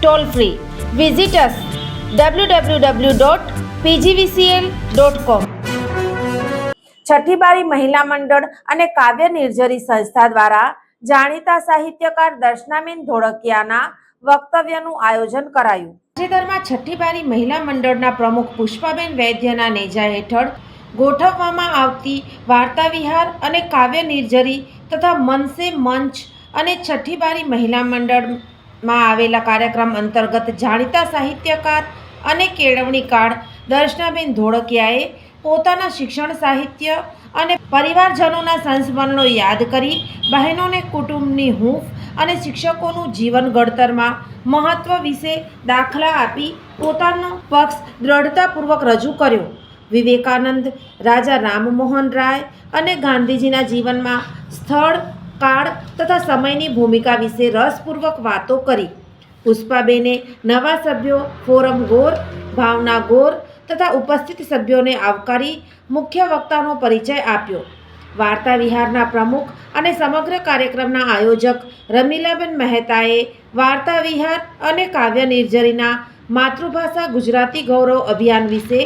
toll free visitors W W W dot PGVCL dot com છઠ્ઠી બારી મહિલા મંડળ અને કાવ્ય નિર્જરી સંસ્થા દ્વારા જાણીતા સાહિત્યકાર દર્શનાબેન ધોળકિયાના વક્તવ્યનું આયોજન કરાયું. તાજેતરમાં છઠ્ઠી બારી મહિલા મંડળના પ્રમુખ પુષ્પાબેન વૈદ્યના નેજા હેઠળ ગોઠવવામાં આવતી વાર્તા વિહાર અને કાવ્ય નિર્જરી તથા મનસે મંચ અને છઠ્ઠી બારી મહિલા મંડળમાં આવેલા કાર્યક્રમ અંતર્ગત જાણીતા સાહિત્યકાર અને કેળવણીકાર દર્શનાબેન ધોળકિયાએ પોતાના શિક્ષણ સાહિત્ય અને પરિવારજનોના સંસ્મરણો યાદ કરી બહેનોને કુટુંબની હૂંફ અને શિક્ષકોનું જીવન ઘડતરમાં મહત્વ વિશે દાખલા આપી પોતાનો પક્ષ દ્રઢતાપૂર્વક રજૂ કર્યો. વિવેકાનંદ, રાજા રામમોહન રાય અને ગાંધીજીના જીવનમાં સ્થળ કાળ તથા સમયની ભૂમિકા વિશે રસપૂર્વક વાતો કરી. પુષ્પાબેને નવા સભ્યો ફોરમ ગોર, ભાવના ગોર તથા ઉપસ્થિત સભ્યોને આવકારી મુખ્ય વક્તાનો પરિચય આપ્યો. વાર્તા વિહારના પ્રમુખ અને સમગ્ર કાર્યક્રમના આયોજક રમીલાબેન મહેતાએ વાર્તા વિહાર અને કાવ્ય નિર્જરીના માતૃભાષા ગુજરાતી ગૌરવ અભિયાન વિશે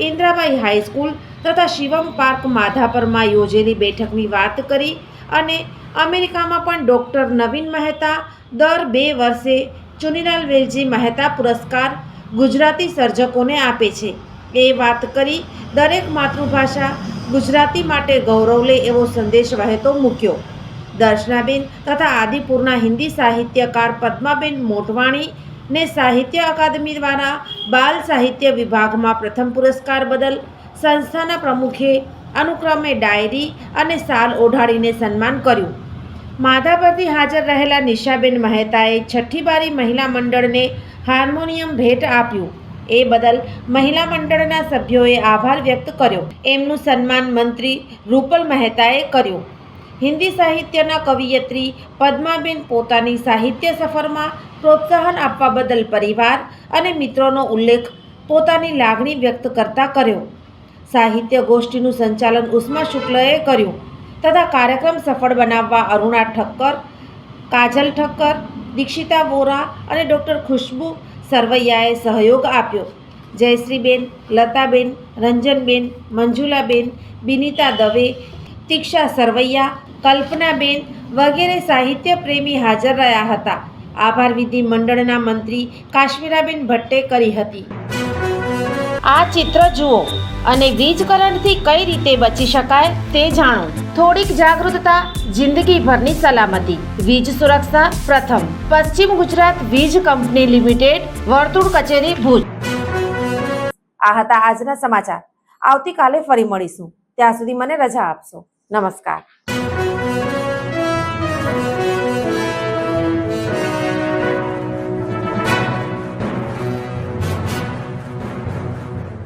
ઇન્દ્રાબાઈ હાઈસ્કૂલ તથા શિવમ પાર્ક માધાપરમાં યોજેલી બેઠકની વાત કરી અને અમેરિકામાં પણ ડૉક્ટર નવીન મહેતા દર બે વર્ષે ચુનીલાલ વેલજી મહેતા પુરસ્કાર ગુજરાતી સર્જકોને આપે છે. એ વાત કરી દરેક માતૃભાષા ગુજરાતી માટે ગૌરવ લે એવો સંદેશ વહેતો મૂક્યો. દર્શનાબેન તથા આદિપુરના હિન્દી સાહિત્યકાર પદ્માબેન મોટવાણી ને સાહિત્ય અકાદમી દ્વારા બાલ સાહિત્ય વિભાગમાં પ્રથમ પુરસ્કાર બદલ સંસ્થાના પ્રમુખે અનુક્રમે ડાયરી અને સાલ ઓઢાડીને સન્માન કર્યું. માધાપરથી હાજર રહેલા નિશાબેન મહેતાએ છઠ્ઠી બારી મહિલા મંડળને હાર્મોનિયમ ભેટ આપ્યું. એ બદલ મહિલા મંડળના સભ્યોએ આભાર વ્યક્ત કર્યો. એમનું સન્માન મંત્રી રૂપલ મહેતાએ કર્યું. હિન્દી સાહિત્યના કવિયત્રી પદ્માબેન પોતાની સાહિત્ય સફરમાં પ્રોત્સાહન આપવા બદલ પરિવાર અને મિત્રોનો ઉલ્લેખ પોતાની લાગણી વ્યક્ત કરતા કર્યો. સાહિત્ય ગોષ્ઠીનું સંચાલન ઉષ્મા શુક્લએ કર્યું. તથા કાર્યક્રમ સફળ બનાવવા અરુણા ઠક્કર, કાજલ ઠક્કર, દીક્ષિતા વોરા અને ડૉક્ટર ખુશ્બુ સરવૈયાએ સહયોગ આપ્યો. જયશ્રીબેન, લતાબેન, રંજનબેન, મંજુલાબેન, બિનિતા દવે, તીક્ષા સરવૈયા, કલ્પનાબેન વગેરે સાહિત્ય પ્રેમી હાજર રહ્યા હતા. આભાર વિધિ મંડળના મંત્રી કાશ્મીરાબેન ભટ્ટે કરી હતી. આ ચિત્ર જુઓ. અને વીજ કરંટથી કઈ રીતે બચી શકાય તે જાણો. થોડીક જાગૃતતા, જિંદગીભરની સલામતી. વીજ સુરક્ષા પ્રથમ. પશ્ચિમ ગુજરાત વીજ કંપની લિમિટેડ, વર્તુળ કચેરી ભુજ. આ હતા આજના સમાચાર. આવતીકાલે ફરી મળીશું. ત્યાં સુધી મને રજા આપશો. નમસ્કાર.